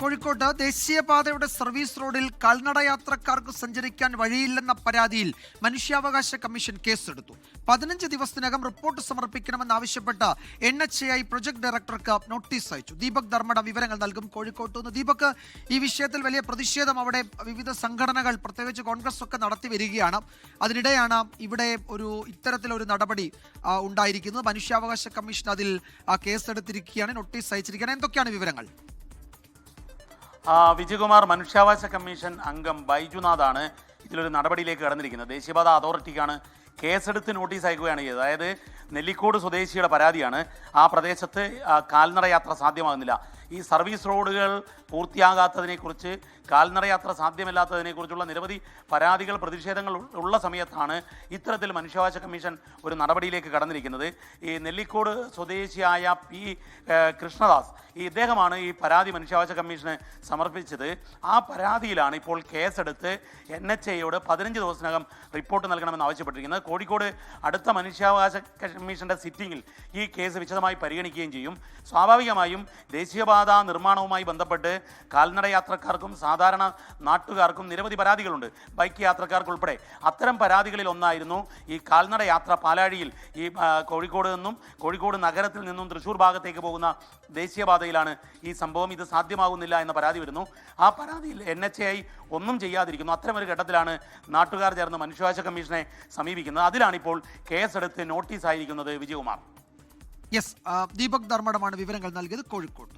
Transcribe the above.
കോഴിക്കോട്ട് ദേശീയപാതയുടെ സർവീസ് റോഡിൽ കാൽനട യാത്രക്കാർക്ക് സഞ്ചരിക്കാൻ വഴിയില്ലെന്ന പരാതിയിൽ മനുഷ്യാവകാശ കമ്മീഷൻ കേസെടുത്തു. പതിനഞ്ച് ദിവസത്തിനകം റിപ്പോർട്ട് സമർപ്പിക്കണമെന്നാവശ്യപ്പെട്ട് എൻ എച്ച് ഐ പ്രൊജക്ട് ഡയറക്ടർക്ക് നോട്ടീസ് അയച്ചു. ദീപക് ധർമ്മട വിവരങ്ങൾ നൽകും കോഴിക്കോട്ട് നിന്ന്. ദീപക് ഈ വിഷയത്തിൽ വലിയ പ്രതിഷേധം അവിടെ വിവിധ സംഘടനകൾ പ്രത്യേകിച്ച് കോൺഗ്രസ് ഒക്കെ നടത്തി വരികയാണ്. അതിനിടെയാണ് ഇവിടെ ഒരു ഇത്തരത്തിലൊരു നടപടി ഉണ്ടായിരിക്കുന്നത്. മനുഷ്യാവകാശ കമ്മീഷൻ അതിൽ കേസെടുത്തിരിക്കുകയാണ് നോട്ടീസ് അയച്ചിരിക്കുകയാണ്. എന്തൊക്കെയാണ് വിവരങ്ങൾ? വിജയകുമാർ മനുഷ്യാവകാശ കമ്മീഷൻ അംഗം ബൈജുനാഥാണ് ഇതിലൊരു നടപടിയിലേക്ക് കടന്നിരിക്കുന്നത്. ദേശീയപാത അതോറിറ്റിക്കാണ് കേസെടുത്ത് നോട്ടീസ് അയക്കുകയാണ് ചെയ്തത്. അതായത് നെല്ലിക്കോട് സ്വദേശിയുടെ പരാതിയാണ് ആ പ്രദേശത്ത് കാൽനട യാത്ര സാധ്യമാകുന്നില്ല. ഈ സർവീസ് റോഡുകൾ പൂർത്തിയാകാത്തതിനെക്കുറിച്ച് കാൽനട യാത്ര സാധ്യമല്ലാത്തതിനെക്കുറിച്ചുള്ള നിരവധി പരാതികൾ പ്രതിഷേധങ്ങൾ ഉള്ള സമയത്താണ് ഇത്തരത്തിൽ മനുഷ്യാവകാശ കമ്മീഷൻ ഒരു നടപടിയിലേക്ക് കടന്നിരിക്കുന്നത്. ഈ നെല്ലിക്കോട് സ്വദേശിയായ പി കൃഷ്ണദാസ് ഈ ഇദ്ദേഹമാണ് ഈ പരാതി മനുഷ്യാവകാശ കമ്മീഷന് സമർപ്പിച്ചത്. ആ പരാതിയിലാണ് ഇപ്പോൾ കേസെടുത്ത് എൻ എച്ച് എയോട് പതിനഞ്ച് ദിവസത്തിനകം റിപ്പോർട്ട് നൽകണമെന്ന് ആവശ്യപ്പെട്ടിരിക്കുന്നത്. കോഴിക്കോട് അടുത്ത മനുഷ്യാവകാശ കമ്മീഷന്റെ സിറ്റിംഗിൽ ഈ കേസ് വിശദമായി പരിഗണിക്കുകയും ചെയ്യും. സ്വാഭാവികമായും ദേശീയപാത നിർമ്മാണവുമായി ബന്ധപ്പെട്ട് കാൽനട യാത്രക്കാർക്കും സാധാരണ നാട്ടുകാർക്കും നിരവധി പരാതികളുണ്ട്. ബൈക്ക് യാത്രക്കാർക്കുൾപ്പെടെ അത്തരം പരാതികളിൽ ഒന്നായിരുന്നു ഈ കാൽനട യാത്ര പാലാഴിയിൽ. ഈ കോഴിക്കോട് നിന്നും കോഴിക്കോട് നഗരത്തിൽ നിന്നും തൃശ്ശൂർ ഭാഗത്തേക്ക് പോകുന്ന ദേശീയപാതയിലാണ് ഈ സംഭവം. ഇത് സാധ്യമാകുന്നില്ല എന്ന പരാതി വരുന്നു. ആ പരാതിയിൽ എൻ എച്ച് ഐ ഒന്നും ചെയ്യാതിരിക്കുന്നു. അത്തരം ഒരു ഘട്ടത്തിലാണ് നാട്ടുകാർ ചേർന്ന് മനുഷ്യാവകാശ കമ്മീഷനെ സമീപിക്കുന്നത്. അതിലാണിപ്പോൾ കേസെടുത്ത് നോട്ടീസ് ആയിരിക്കുന്നത് വിജയകുമാർ. യെസ് ദീപക് ധർമ്മടമാണ് വിവരങ്ങൾ നൽകിയത് കോഴിക്കോട്ട്. നിന്ന്.